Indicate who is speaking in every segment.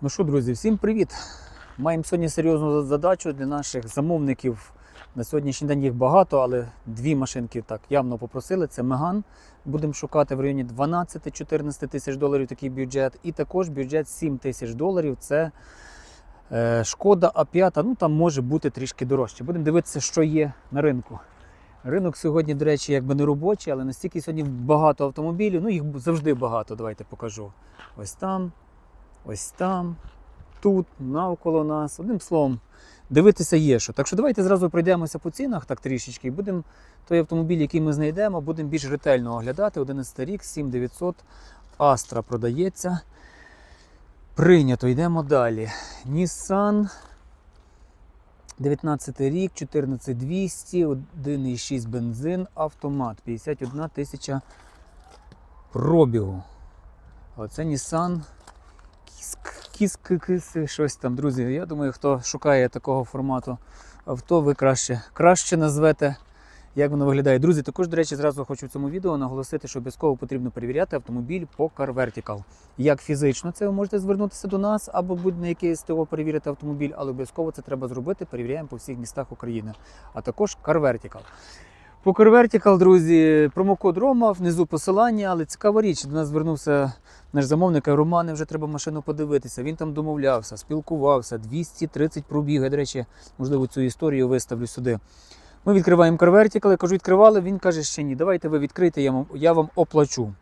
Speaker 1: Ну що, друзі, всім привіт! Маємо сьогодні серйозну задачу для наших замовників. На сьогоднішній день їх багато, але дві машинки так явно попросили. Це Меган. Будемо шукати в районі 12-14 тисяч доларів такий бюджет. І також бюджет 7 тисяч доларів. Це е, шкода А5, ну там може бути трішки дорожче. Будемо дивитися, що є на ринку. Ринок сьогодні, до речі, якби не робочий, але настільки сьогодні багато автомобілів. Ну їх завжди багато. Давайте покажу. Ось там, ось там, тут, навколо нас. Одним словом, дивитися є що. Так що давайте зразу пройдемося по цінах так трішечки і будемо той автомобіль, який ми знайдемо, будемо більш ретельно оглядати. 11 рік, 7900 Astra продається. Прийнято, йдемо далі. Nissan 19 рік, 14200, 1,6 бензин, автомат, 51 тисяча пробігу. Оце Nissan Кіск, кіск, щось там, друзі. Я думаю, хто шукає такого формату авто, ви краще, краще назвете, як воно виглядає. Друзі, також, до речі, зразу хочу в цьому відео наголосити, що обов'язково потрібно перевіряти автомобіль по Car Vertical. Як фізично це ви можете звернутися до нас або будь-на яке СТО перевірити автомобіль, але обов'язково це треба зробити. Перевіряємо по всіх містах України, а також Car Vertical. По Car Vertical, друзі, промокод Рома, внизу посилання, але цікава річ. До нас звернувся наш замовник, каже, Романе, вже треба машину подивитися. Він там домовлявся, спілкувався, 230 пробіг. Я, до речі, можливо, цю історію виставлю сюди. Ми відкриваємо Car я кажу, відкривали. Він каже, ще ні, давайте ви відкрийте, я вам, я вам оплачу.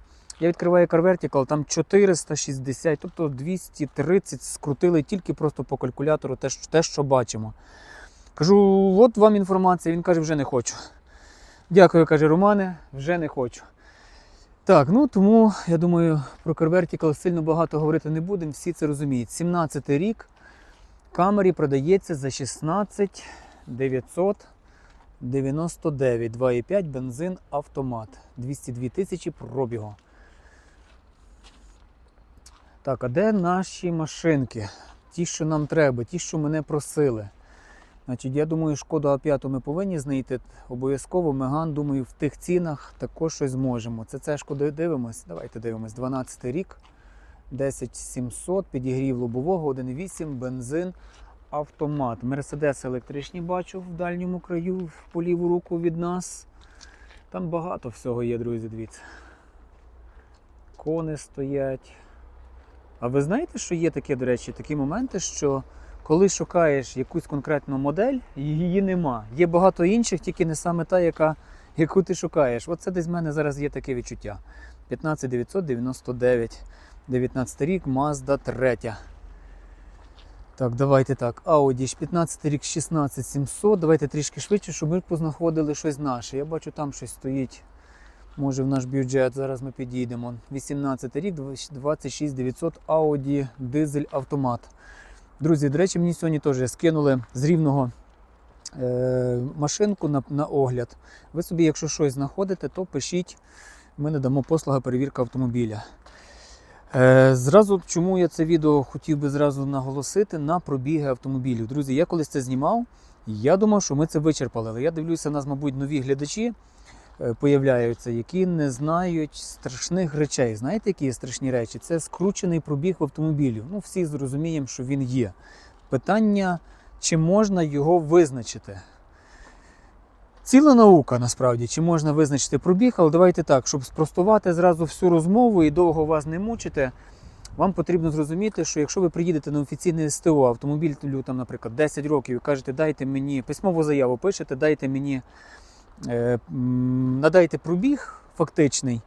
Speaker 1: Я відкриваю Vertical, там 460, тобто 230 скрутили тільки просто по калькулятору те, те, що бачимо. Кажу, от вам інформація. Він каже, вже не хочу. Дякую, каже Романе, вже не хочу. Так, ну тому я думаю, про Car Vertical сильно багато говорити не будемо, всі це розуміють. 17 й рік Камері продається за 16 999, 2,5 бензин автомат. 202 тисячі пробігу. Так, а де наші машинки? Ті, що нам треба, ті, що мене просили. Значить, я думаю, шкоду А5 ми повинні знайти. Обов'язково Меган, думаю, в тих цінах також щось зможемо. Це це шкода дивимось. Давайте дивимось. 12 рік, 10700, підігрів лобового, 1,8, бензин, автомат. Мерседес електричні бачу в дальньому краю, по ліву руку від нас. Там багато всього є, друзі, дивіться. Кони стоять. А ви знаєте, що є таке, до речі, такі моменти, що коли шукаєш якусь конкретну модель, її нема. Є багато інших, тільки не саме та, яка, яку ти шукаєш. Оце десь в мене зараз є таке відчуття. 15999, 19 рік, Mazda 3. Так, давайте так. Audi 15 рік 16700. Давайте трішки швидше, щоб ми познаходили щось наше. Я бачу, там щось стоїть. Може в наш бюджет. Зараз ми підійдемо. 18 рік, 26900 Audi дизель автомат. Друзі, до речі, мені сьогодні теж скинули з рівного е, машинку на, на огляд. Ви собі, якщо щось знаходите, то пишіть. Ми надамо послуга перевірка автомобіля. Е, зразу, чому я це відео хотів би зразу наголосити на пробіги автомобілів. Друзі, я колись це знімав. Я думав, що ми це вичерпали. Але я дивлюся, нас, мабуть, нові глядачі появляються, які не знають страшних речей. Знаєте, які є страшні речі? Це скручений пробіг в автомобілі. Ну, всі зрозуміємо, що він є. Питання, чи можна його визначити? Ціла наука насправді, чи можна визначити пробіг, але давайте так, щоб спростувати зразу всю розмову і довго вас не мучити. Вам потрібно зрозуміти, що якщо ви приїдете на офіційне СТО, автомобіль там, наприклад, 10 років і кажете, дайте мені письмову заяву, пишете, дайте мені, е, надайте пробіг фактичний,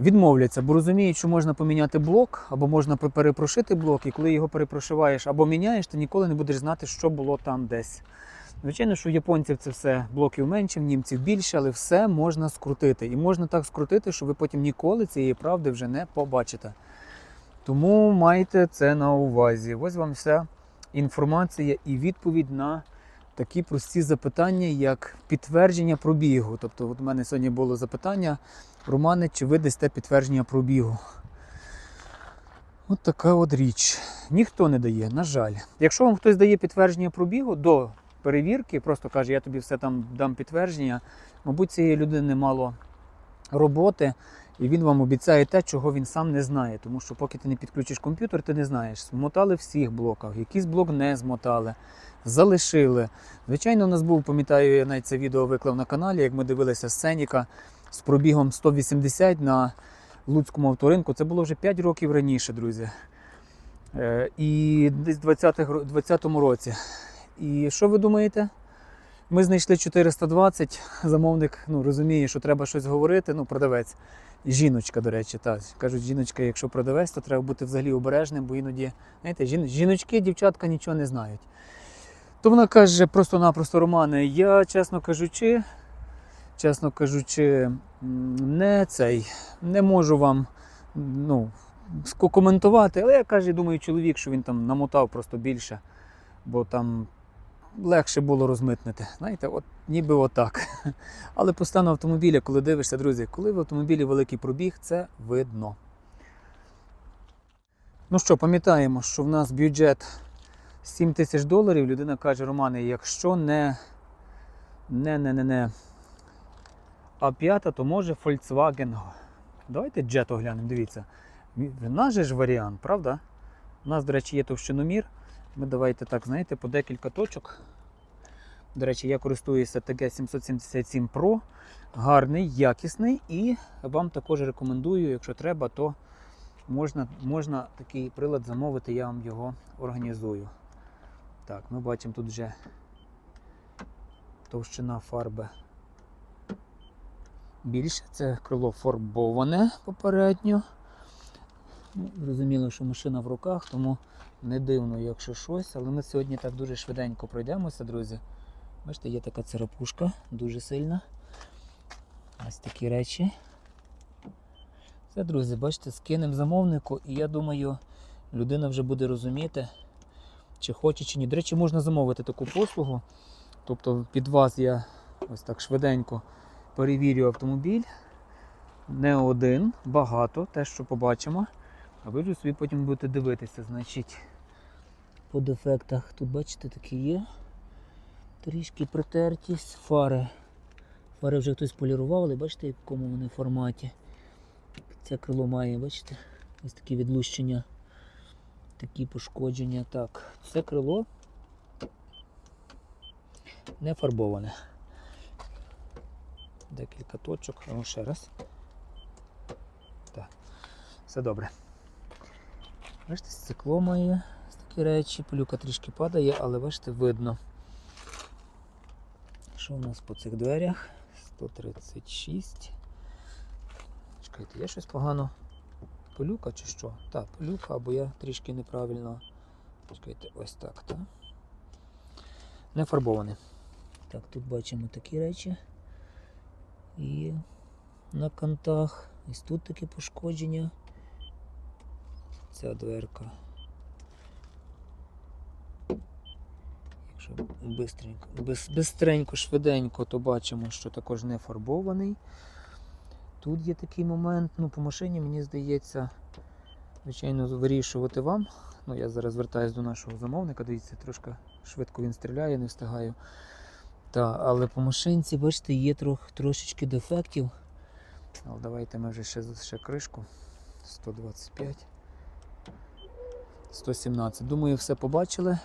Speaker 1: відмовляться, бо розуміють, що можна поміняти блок, або можна перепрошити блок, і коли його перепрошиваєш або міняєш, ти ніколи не будеш знати, що було там десь. Звичайно, що в японців це все блоків менше, в німців більше, але все можна скрутити. І можна так скрутити, що ви потім ніколи цієї правди вже не побачите. Тому майте це на увазі. Ось вам вся інформація і відповідь на такі прості запитання, як підтвердження пробігу. Тобто, от у мене сьогодні було запитання, Романе, чи ви дасте підтвердження пробігу? От така от річ. Ніхто не дає, на жаль. Якщо вам хтось дає підтвердження пробігу до перевірки, просто каже, я тобі все там дам підтвердження, мабуть, цієї людини мало роботи. І він вам обіцяє те, чого він сам не знає. Тому що поки ти не підключиш комп'ютер, ти не знаєш. Змотали всіх блоках, якийсь блок не змотали, залишили. Звичайно, у нас був, пам'ятаю, я навіть це відео виклав на каналі, як ми дивилися Сценіка з пробігом 180 на Луцькому авторинку. Це було вже 5 років раніше, друзі. Е, І десь в 2020 році. І що ви думаєте? Ми знайшли 420, замовник ну, розуміє, що треба щось говорити, ну, продавець. Жіночка, до речі, так. Кажуть, жіночка, якщо продавець, то треба бути взагалі обережним, бо іноді, знаєте, жіночки, дівчатка нічого не знають. То вона каже просто-напросто Романе, я, чесно кажучи, чесно кажучи, не цей, не можу вам ну, скоментувати, але я каже, думаю, чоловік, що він там намотав просто більше, бо там легше було розмитнити. Знаєте, от ніби отак. Але по стану автомобіля, коли дивишся, друзі, коли в автомобілі великий пробіг, це видно. Ну що, пам'ятаємо, що в нас бюджет 7 тисяч доларів. Людина каже, Романе, якщо не, не, не, не, не А5, то може Volkswagen. Давайте Jetta глянемо, дивіться. В нас же ж варіант, правда? У нас, до речі, є товщиномір. Ми давайте так, знаєте, по декілька точок. До речі, я користуюся TG777 Pro. Гарний, якісний. І вам також рекомендую, якщо треба, то можна, можна такий прилад замовити, я вам його організую. Так, ми бачимо тут вже товщина фарби більше. Це крило фарбоване попередньо. Ну, Зрозуміло, що машина в руках, тому не дивно, якщо щось. Але ми сьогодні так дуже швиденько пройдемося, друзі. Бачите, є така царапушка, дуже сильна. Ось такі речі. Це, друзі, бачите, скинемо замовнику, і я думаю, людина вже буде розуміти, чи хоче, чи ні. До речі, можна замовити таку послугу. Тобто під вас я ось так швиденько перевірю автомобіль. Не один, багато, те, що побачимо. А ви вже собі потім будете дивитися. Значить, по дефектах тут, бачите, такі є. Трішки притертість, фари. Фари вже хтось полірував, але бачите, в якому вони форматі. Це крило має, бачите, ось такі відлущення, такі пошкодження. Так, це крило не фарбоване. Декілька точок, ну ще раз. Так, все добре. Бачите, стекло має такі речі, пилюка трішки падає, але бачите, видно. Що у нас по цих дверях? 136. Чекайте, є щось погано? Пилюка чи що? Так, пилюка, або я трішки неправильно. Чекайте, ось так, так. Не фарбований. Так, тут бачимо такі речі. І на кантах. Ось тут такі пошкодження. Ця дверка. Якщо бистренько, без, бистренько, швиденько, то бачимо, що також не фарбований. Тут є такий момент, ну по машині, мені здається, звичайно, вирішувати вам. Ну, я зараз звертаюся до нашого замовника, дивіться, трошки швидко він стріляє, не встигаю. Та, але по машинці, бачите, є трох, трошечки дефектів. Але давайте ми вже ще, ще кришку. 125. 117. Думаю, все побачили.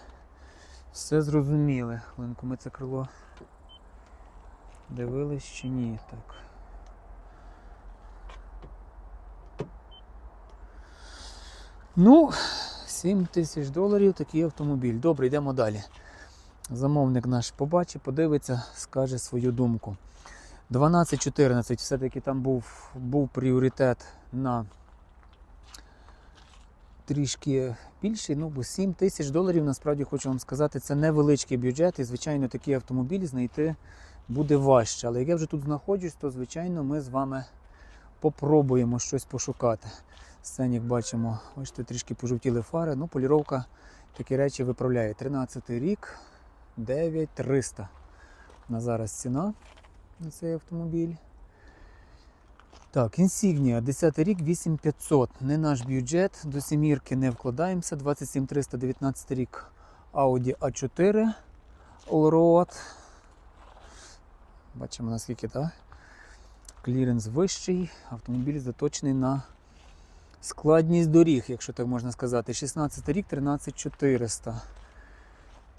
Speaker 1: Все зрозуміли. Хвилинку ми це крило дивились чи ні. Так. Ну, 7 тисяч доларів такий автомобіль. Добре, йдемо далі. Замовник наш побачить, подивиться, скаже свою думку. 12-14, все-таки там був, був пріоритет на трішки більший, ну бо 7 тисяч доларів, насправді хочу вам сказати, це невеличкий бюджет, і, звичайно, такий автомобіль знайти буде важче. Але як я вже тут знаходжусь, то звичайно ми з вами попробуємо щось пошукати. Сценік бачимо, бачите, трішки пожовтіли фари, ну поліровка такі речі виправляє. 13 рік, 9300 на зараз ціна на цей автомобіль. Так, інсігнія, 10 рік, 8500. Не наш бюджет, до сімірки не вкладаємося. 27319 рік Audi A4 Allroad. Бачимо наскільки, так? кліренс вищий, автомобіль заточений на складність доріг, якщо так можна сказати. 16 рік, 13400.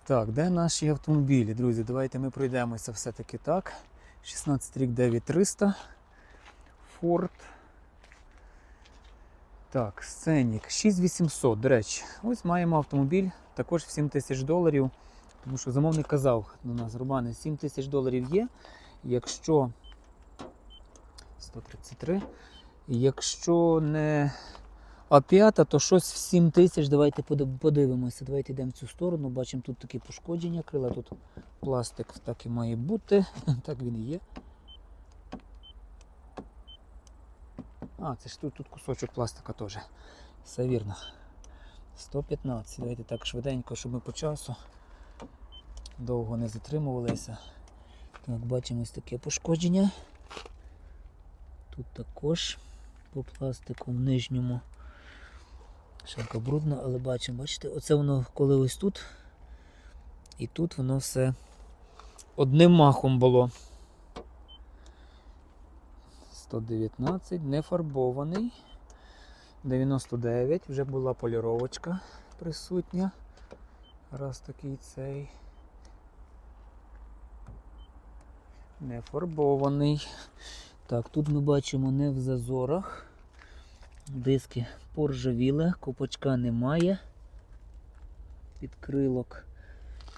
Speaker 1: Так, де наші автомобілі, друзі? Давайте ми пройдемося все-таки так. 16 рік 9300. Ford. Так, Сценік 6800, до речі. Ось маємо автомобіль також в 7 тисяч доларів. Тому що замовник казав до нас, Романе, 7 тисяч доларів є. Якщо 133. Якщо не А5, то щось в 7 тисяч. Давайте подивимося. Давайте йдемо в цю сторону. Бачимо тут такі пошкодження крила. Тут пластик так і має бути. Так він і є. А, це ж тут, тут кусочок пластика теж. Все вірно. 115. Давайте так швиденько, щоб ми по часу довго не затримувалися. Так, бачимо ось таке пошкодження. Тут також по пластику в нижньому. Шарка брудна, але бачимо, бачите, оце воно коли ось тут. І тут воно все одним махом було. 119, не фарбований. 99, вже була поліровочка присутня. Раз такий цей. Не фарбований. Так, тут ми бачимо не в зазорах. Диски поржавіли, копачка немає. Підкрилок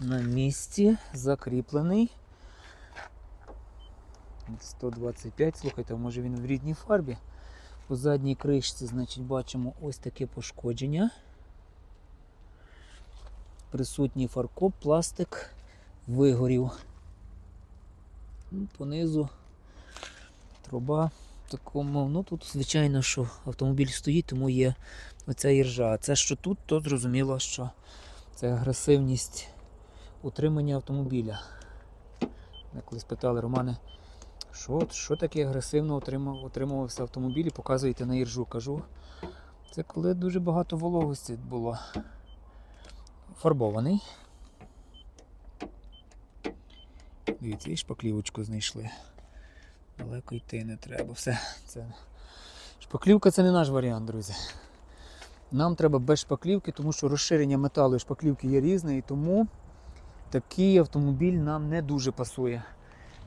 Speaker 1: на місці, закріплений. 125, слухайте, може він в рідній фарбі. По задній кришці, значить, бачимо ось таке пошкодження. Присутній фаркоп, пластик вигорів. Понизу труба в такому. Ну тут, звичайно, що автомобіль стоїть, тому є оця іржа. А це, що тут, то зрозуміло, що це агресивність утримання автомобіля. Коли спитали Романе, що, що таке агресивно утримав, утримувався автомобіль і показуєте на іржу. Кажу, це коли дуже багато вологості було. Фарбований. Дивіться, і шпаклівочку знайшли. Далеко йти не треба. Все, це. Шпаклівка це не наш варіант, друзі. Нам треба без шпаклівки, тому що розширення металу і шпаклівки є різне, і тому такий автомобіль нам не дуже пасує.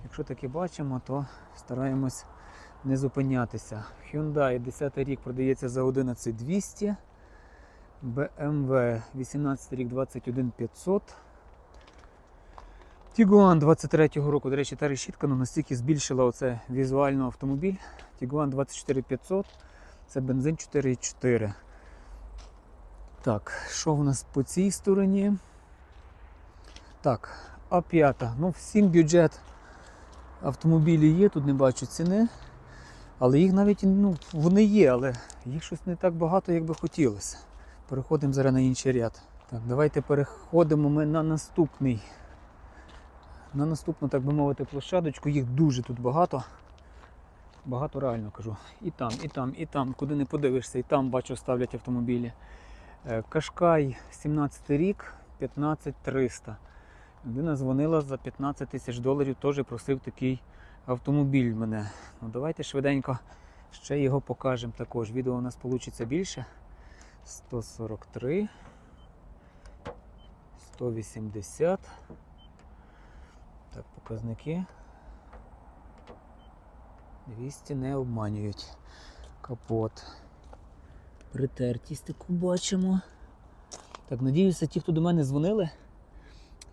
Speaker 1: Якщо таке бачимо, то стараємось не зупинятися. Hyundai 10 рік продається за 11200. BMW 18 рік 21500. Tiguan 23-го року, до речі, та решітка ну, настільки збільшила оце візуально автомобіль. Tiguan 24500, це бензин 4,4. Так, що в нас по цій стороні? Так, А5. Ну, всім бюджет автомобілі є, тут не бачу ціни. Але їх навіть ну, вони є, але їх щось не так багато, як би хотілося. Переходимо зараз на інший ряд. Так, давайте переходимо ми на наступний. На наступну, так би мовити, площадочку. Їх дуже тут багато. Багато реально кажу. І там, і там, і там, куди не подивишся, і там бачу ставлять автомобілі. Е, Кашкай 17 рік, 15300. Людина дзвонила за 15 тисяч доларів, теж просив такий автомобіль мене. Ну давайте швиденько ще його покажемо також. Відео у нас вийде більше. 143, 180. Так, показники. 200 не обманюють. Капот. Притертість таку бачимо. Так, надіюся, ті, хто до мене дзвонили,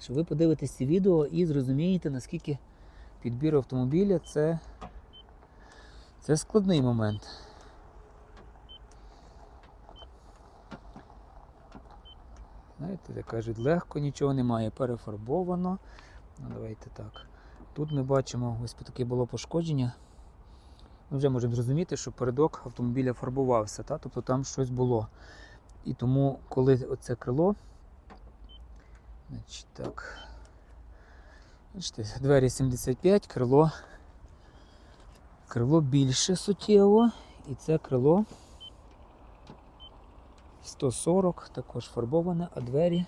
Speaker 1: що ви подивитесь ці відео і зрозумієте, наскільки підбір автомобіля це, це складний момент. Знаєте, як кажуть, легко нічого немає, перефарбовано. Ну, давайте так. Тут ми бачимо, ось таке було пошкодження. Ми вже можемо зрозуміти, що передок автомобіля фарбувався, та? тобто там щось було. І тому, коли оце крило, значить так, бачите, двері 75, крило, крило більше суттєво, і це крило 140, також фарбоване, а двері.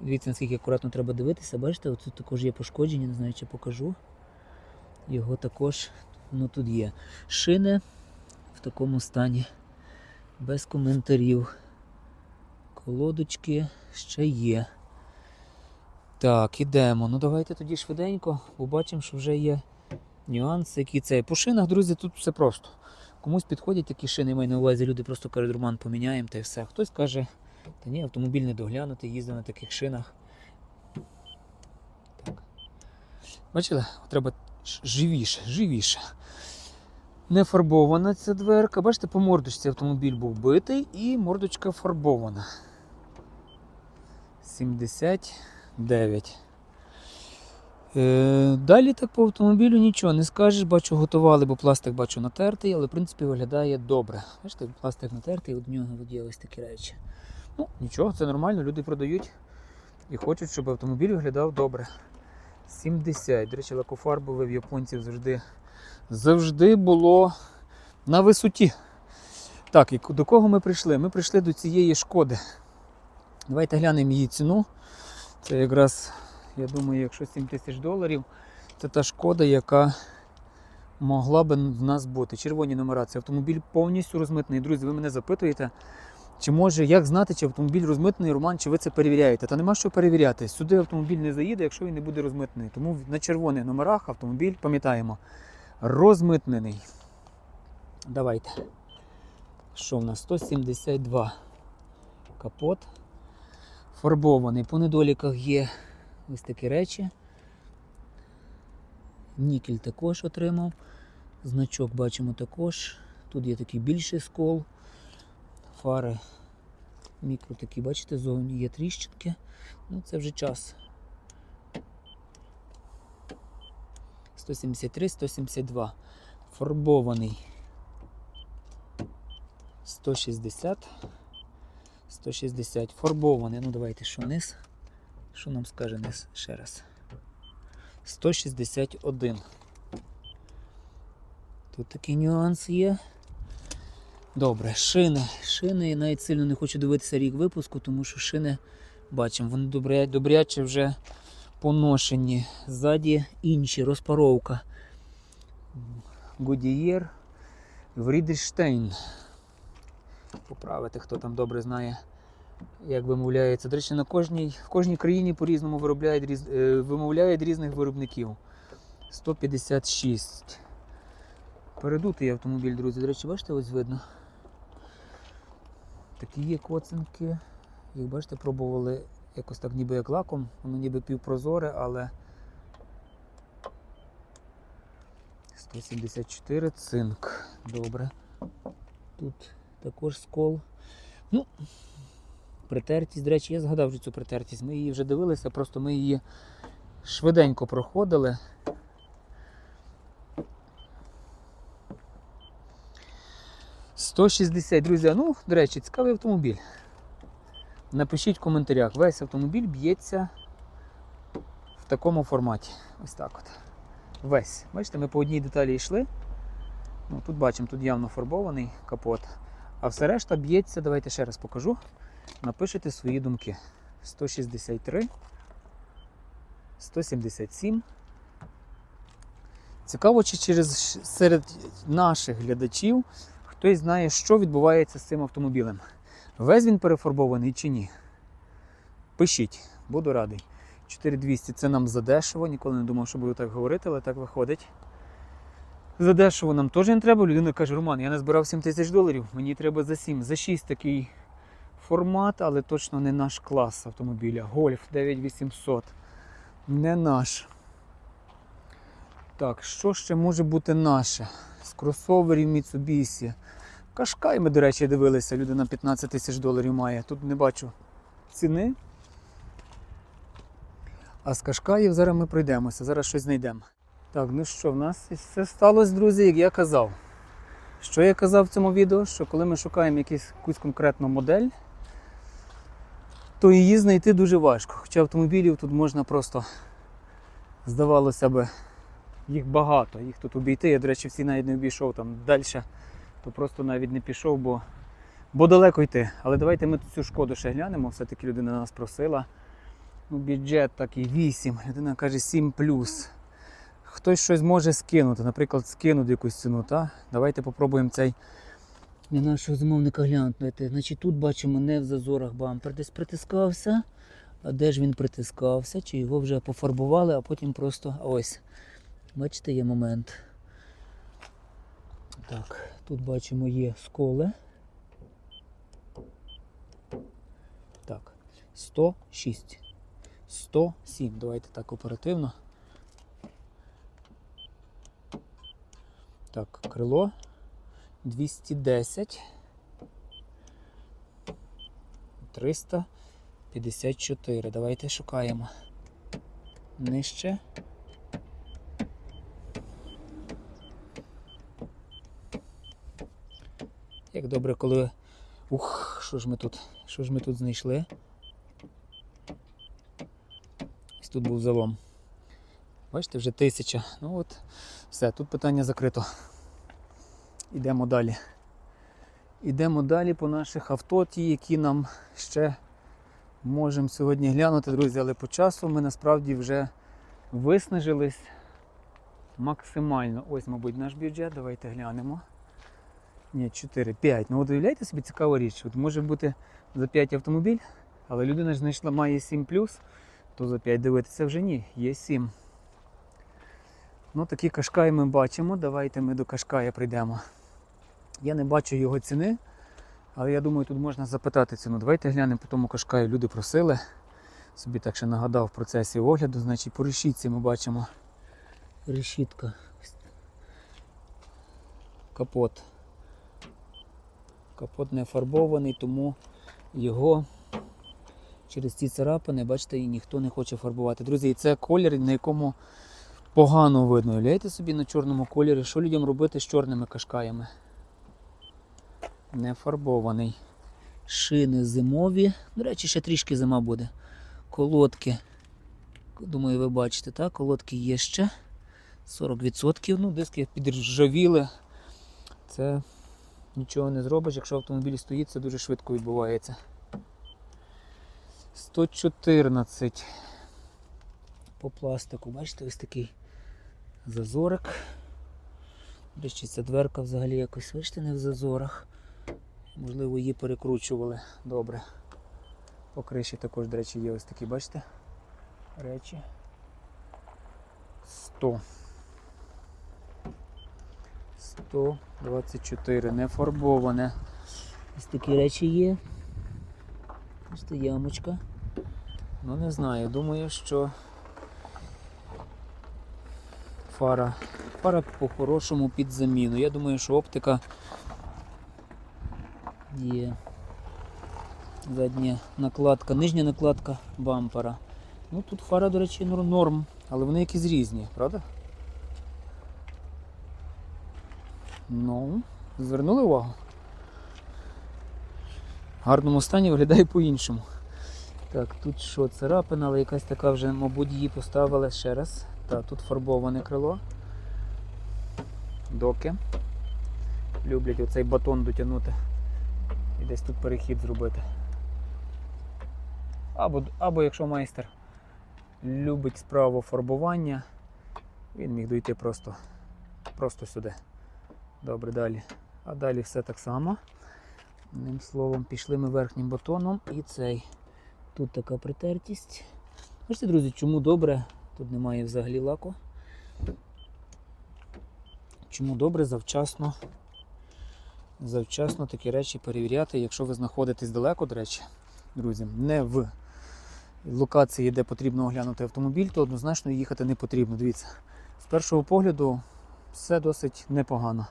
Speaker 1: Дивіться, наскільки акуратно треба дивитися, бачите, тут також є пошкодження, не знаю, чи покажу. Його також воно тут є. Шини в такому стані. Без коментарів. Колодочки ще є. Так, ідемо. Ну давайте тоді швиденько побачимо, що вже є нюанси, які це. По шинах, друзі, тут все просто. Комусь підходять такі шини, маю на увазі, люди просто кажуть, Роман, поміняємо та й все. Хтось каже, та ні, автомобіль не доглянути, їздив на таких шинах. Так. Бачили? Треба живіше, живіше. Не фарбована ця дверка. Бачите, по мордочці автомобіль був битий і мордочка фарбована. 70. 9. Е, далі так по автомобілю нічого не скажеш, бачу, готували, бо пластик бачу натертий, але в принципі виглядає добре. Бачите, пластик натертий, у нього водія ось такі речі. Ну, Нічого, це нормально, люди продають і хочуть, щоб автомобіль виглядав добре. 70. До речі, лакофарбове в японців завжди завжди було на висоті. Так, і до кого ми прийшли? Ми прийшли до цієї шкоди. Давайте глянемо її ціну. Це якраз, я думаю, якщо 7 тисяч доларів, це та шкода, яка могла би в нас бути. Червоні номера. Це автомобіль повністю розмитний. Друзі, ви мене запитуєте, чи може як знати, чи автомобіль розмитний, Роман, чи ви це перевіряєте? Та нема що перевіряти. Сюди автомобіль не заїде, якщо він не буде розмитний. Тому на червоних номерах автомобіль, пам'ятаємо, розмитнений. Давайте. Що в нас? 172 капот. Фарбований. По недоліках є ось такі речі. Нікель також отримав. Значок бачимо також. Тут є такий більший скол. Фари мікро такі, бачите, зовні є тріщинки. Ну, це вже час. 173, 172. Фарбований. 160. 160. Фарбований. Ну давайте, що низ? Що нам скаже низ ще раз? 161. Тут такий нюанс є. Добре, шини. Шини, я навіть сильно не хочу дивитися рік випуску, тому що шини, бачимо, вони добря, добряче вже поношені. Ззаді інші, розпаровка. Гудієр, Врідельштейн. Поправити, хто там добре знає, як вимовляється. До речі, на кожній, в кожній країні по-різному виробляють, різ, е, вимовляють різних виробників. 156. Передутий автомобіль, друзі. До речі, бачите, ось видно. Такі є коцинки. Їх бачите, пробували якось так ніби як лаком. Воно ніби півпрозоре, але 174 цинк. Добре. Тут також скол. Ну, притертість, до речі, я згадав вже цю притертість. Ми її вже дивилися, просто ми її швиденько проходили. Сто шістдесят, друзі. Ну, до речі, цікавий автомобіль. Напишіть в коментарях. Весь автомобіль б'ється в такому форматі. Ось так от. Весь. Бачите, ми по одній деталі йшли. Ну, тут бачимо, тут явно фарбований капот. А все решта б'ється, давайте ще раз покажу. Напишите свої думки. 163, 177. Цікаво, чи через серед наших глядачів хтось знає, що відбувається з цим автомобілем. Весь він перефарбований чи ні? Пишіть, буду радий. 4200 це нам задешево, ніколи не думав, що буду так говорити, але так виходить. Задешево нам теж не треба. Людина каже, Роман, я не збирав 7 тисяч доларів, мені треба за 7, за 6 такий формат, але точно не наш клас автомобіля. Гольф 9800. Не наш. Так, що ще може бути наше? З кросоверів Mitsubishi. Кашкай ми, до речі, дивилися, людина 15 тисяч доларів має. Тут не бачу ціни. А з Кашкаїв зараз ми пройдемося, зараз щось знайдемо. Так, ну що, в нас все сталося, друзі, як я казав. Що я казав в цьому відео? Що коли ми шукаємо якусь, конкретну модель, то її знайти дуже важко. Хоча автомобілів тут можна просто, здавалося би, їх багато, їх тут обійти. Я, до речі, всі навіть не обійшов там далі, то просто навіть не пішов, бо, бо далеко йти. Але давайте ми цю шкоду ще глянемо. Все-таки людина нас просила. Ну, бюджет такий 8, людина каже 7 плюс. хтось щось може скинути, наприклад, скинути якусь ціну. Та? Давайте попробуємо цей для нашого замовника глянути. Значить, тут бачимо не в зазорах бампер десь притискався. А де ж він притискався? Чи його вже пофарбували, а потім просто ось. Бачите, є момент. Так, тут бачимо є сколи. Так, 106. 107. Давайте так оперативно. Так, крило 210. 354. Давайте шукаємо. Нижче. Як добре, коли. Ух, що ж ми тут? Що ж ми тут знайшли? Ось тут був залом. Бачите, вже тисяча. Ну от, все, тут питання закрито. Ідемо далі. Ідемо далі по наших авто, ті, які нам ще можемо сьогодні глянути, друзі, але по часу ми насправді вже виснажились максимально. Ось, мабуть, наш бюджет. Давайте глянемо. Ні, 4, 5. Ну от уявляєте собі цікава річ. От може бути за 5 автомобіль, але людина ж знайшла, має 7 то за 5 дивитися вже ні, є 7. Ну, такі кашкаї ми бачимо. Давайте ми до кашкая прийдемо. Я не бачу його ціни, але я думаю, тут можна запитати ціну. Давайте глянемо по тому кашкаю. Люди просили. Собі так ще нагадав в процесі огляду. Значить, по решітці ми бачимо решітка. Капот. Капот не фарбований, тому його через ці царапини, бачите, і ніхто не хоче фарбувати. Друзі, і це колір, на якому погано видно. Уявляєте собі на чорному кольорі, що людям робити з чорними кашкаями? Не фарбований. Шини зимові. До речі, ще трішки зима буде. Колодки. Думаю, ви бачите, так? Колодки є ще. 40%. Ну, диски підржавіли. Це нічого не зробиш. Якщо автомобіль стоїть, це дуже швидко відбувається. 114 по пластику. Бачите, ось такий зазорик. До речі, ця дверка взагалі якось бачите, не в зазорах. Можливо, її перекручували добре. По криші також, до речі, є ось такі, бачите? Речі. 100. 124. Не фарбоване. Ось такі речі є. Бачите, ямочка. Ну не знаю, думаю, що фара. Фара по-хорошому під заміну. Я думаю, що оптика є. Задня накладка, нижня накладка бампера. Ну тут фара, до речі, норм, але вони якісь різні, правда? Ну, звернули увагу. В гарному стані виглядає по-іншому. Так, тут що, царапина, але якась така вже, мабуть, її поставили ще раз. Так, тут фарбоване крило. Доки. Люблять оцей батон дотягнути. І десь тут перехід зробити. Або, або якщо майстер любить справу фарбування, він міг дойти просто, просто сюди. Добре, далі. А далі все так само. Одним словом, пішли ми верхнім батоном і цей. Тут така притертість. Бачите, друзі, чому добре? Тут немає взагалі лаку. Чому добре завчасно завчасно такі речі перевіряти, якщо ви знаходитесь далеко, до речі, друзі, не в локації, де потрібно оглянути автомобіль, то однозначно їхати не потрібно. Дивіться, з першого погляду все досить непогано.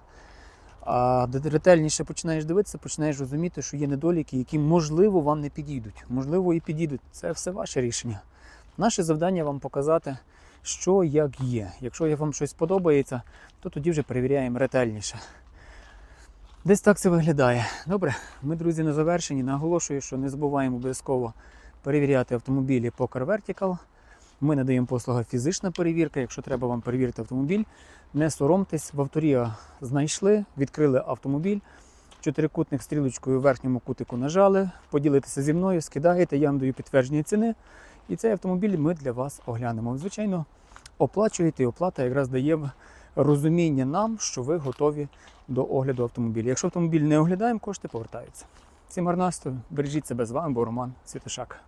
Speaker 1: А ретельніше починаєш дивитися, починаєш розуміти, що є недоліки, які можливо вам не підійдуть. Можливо, і підійдуть. Це все ваше рішення. Наше завдання вам показати, що як є. Якщо вам щось подобається, то тоді вже перевіряємо ретельніше. Десь так це виглядає. Добре, ми, друзі, на завершенні. Наголошую, що не забуваємо обов'язково перевіряти автомобілі по Vertical. Ми надаємо послуга фізична перевірка. Якщо треба вам перевірити автомобіль, не соромтесь, в авторія знайшли, відкрили автомобіль. Чотирикутник стрілочкою в верхньому кутику нажали, поділитеся зі мною, скидаєте, я вам даю підтвердження ціни. І цей автомобіль ми для вас оглянемо. Звичайно, оплачуєте, і оплата якраз дає розуміння нам, що ви готові до огляду автомобіля. Якщо автомобіль не оглядаємо, кошти повертаються. Всім гарного бережіть себе з вами, був Роман Святошак.